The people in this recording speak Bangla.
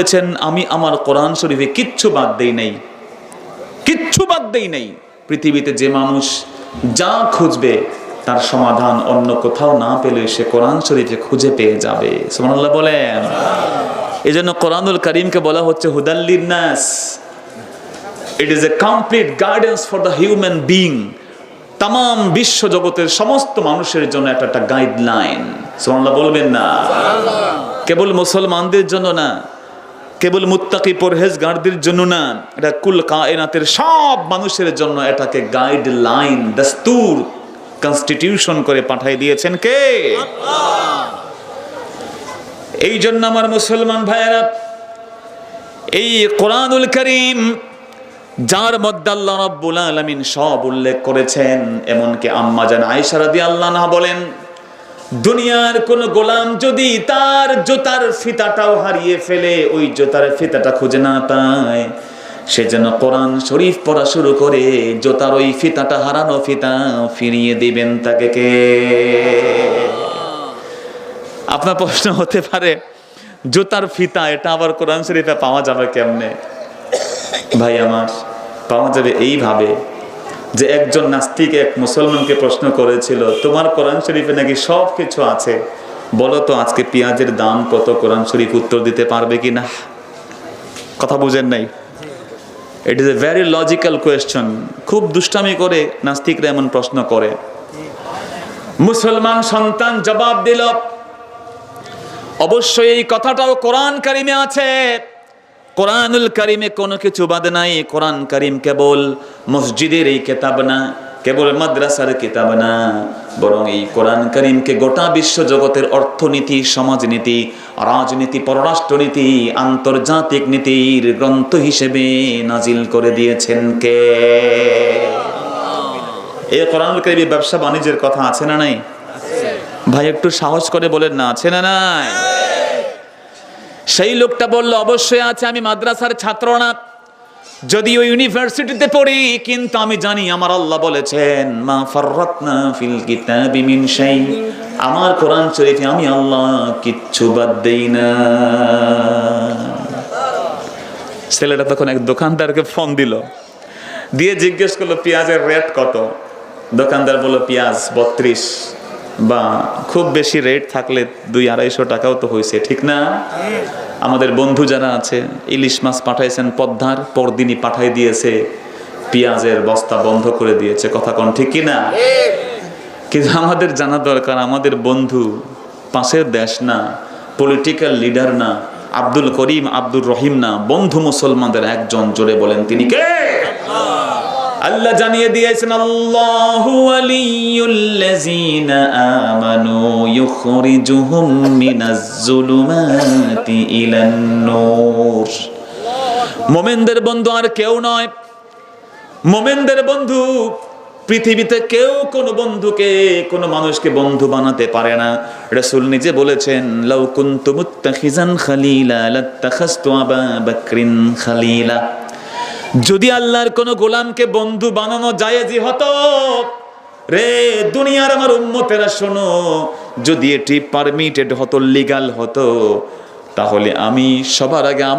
বলেছেন আমি আমার কোরআন শরীফে কিচ্ছু বাদ দেই নাই। কিচ্ছু বাদ দেই নাই। পৃথিবীতে যে মানুষ যা খুঁজবে তার সমাধান অন্য কোথাও না পেলে সে কোরআন শরীফে খুঁজে পেয়ে যাবে। সুবহানাল্লাহ বলেন। এই জন্য কোরআনুল করিমকে বলা হচ্ছে নাস। It is a complete guidance for the human being তাম বিশ্ব জগতের সমস্ত মানুষের জন্য একটা একটা গাইডলাইন সুবহানাল্লাহ বলবেন না। কেবল মুসলমানদের জন্য না কেবল মুত্তাকি পরহেজগারদের জন্য না, এটা কুল কায়নাতের সব মানুষের জন্য এটাকে গাইডলাইন দস্তুর কনস্টিটিউশন করে পাঠিয়ে দিয়েছেন কে? এই জন্য আমার মুসলমান ভাইয়েরা, এই কোরআনুল করিম, যার মধ্যে আল্লাহ রাব্বুল আলামিন সব উল্লেখ করেছেন, এমনকি আম্মা জান আয়েশা রাদিয়াল্লাহু আনহা বলেন দুনিয়ার কোন গোলাম যদি তার জোতার ফিতাটাও হারিয়ে ফেলে, ওই জুতার ফিতাটা খুঁজে না পায়। সে যেন কোরআন শরীফ পড়া শুরু করে, জোতার ওই ফিতাটা হারানো ফিতা ফিরিয়ে দিবেন তাকে কে? আপনার প্রশ্ন হতে পারে, জোতার ফিতা, এটা আবার কোরআন শরীফে পাওয়া যাবে কেমনে? ভাই আমার, পাওয়া যাবে এইভাবে যে একজন নাস্তিক এক মুসলমানকে প্রশ্ন করেছিল, তোমার কোরআন শরীফে নাকি সব কিছু আছে? বলো তো, আজকে পেঁয়াজের দাম কত? কোরআন শরীফ উত্তর দিতে পারবে কি না? কথা বুঝেন নাই? It is a very logical question খুব দুষ্টামি করে নাস্তিকরা এমন প্রশ্ন করে। মুসলমান সন্তান জবাব দিল, অবশ্যই এই কথাটাও কোরআন কারিমে আছে। কোরআনুল কারিমে কোনো কিছু বাদ নাই। কোরআন কারিম কেবল মসজিদের এই কেতাব না, কেবল মাদ্রাসার কিতাব না। বরং এই কোরআন করিমকে গোটা বিশ্ব জগতের অর্থনীতি, সমাজনীতি, রাজনীতি, পররাষ্ট্রনীতি, আন্তর্জাতিক নীতির গ্রন্থ হিসেবে নাজিল করে দিয়েছেন কে? এই কোরআনুল কারিমে ব্যবসা বাণিজ্যের কথা আছে না নাই? ভাই, একটু সাহস করে বলেন না, আছে না নাই? সেই লোকটা বলল, অবশ্যই আছে, আমি মাদ্রাসার ছাত্র না। যদি ওই ইউনিভার্সিটিতে পড়ি, কিন্তু আমি জানি আমার আল্লাহ বলেছেন, মা ফাররাতনা ফিল কিতাবি মিন শাই। আমার কোরআন শরীফে আমি আল্লাহ কিচ্ছু বাদ দেই না। ছেলেটা তখন এক দোকানদারকে ফোন দিল। দিয়ে জিজ্ঞেস করল, পেঁয়াজের রেট কত? দোকানদার বলল, পেঁয়াজ বত্রিশ। বা খুব বেশি রেট থাকলে দুই আড়াইশো টাকাও তো হয়েছে ঠিক না? আমাদের বন্ধু যারা আছে, ইলিশ মাছ পাঠাইছেন, পদ্মার পরদিনই পাঠাই দিয়েছে, পেঁয়াজের বস্তা বন্ধ করে দিয়েছে, কথা কোন ঠিক কি না কিন্তু আমাদের জানা দরকার, আমাদের বন্ধু পাশের দেশ না পলিটিক্যাল লিডার না, আব্দুল করিম আব্দুর রহিম না, বন্ধু মুসলমানদের একজন জোরে বলেন, তিনি কে? আল্লাহ জানিয়ে দিয়েছেন, আল্লাহু ওয়ালিয়ুল্লাযীনা আমানু ইউখরিজুহুম মিনাজ যুলুমাতি ইলান নূর। মোমেনদের বন্ধু আর কেউ নয়। মোমেনদের বন্ধু, পৃথিবীতে কেউ কোনো বন্ধুকে, কোনো মানুষকে বন্ধু বানাতে পারে না। রাসূল নিজে বলেছেন, লাউ কুনতু মুত্তাখিজান খালিলা লাত্তাখাজতু আবা বকরিন খালিলা। যদি আল্লাহর কোন গোলামকে বন্ধু বানানো জায়েজি হতো, রে দুনিয়ার আমার উম্মতেরা শোনো, যদি এটি পারমিটেড হতো লিগাল হতো, তাহলে আমি সবার আগে আমার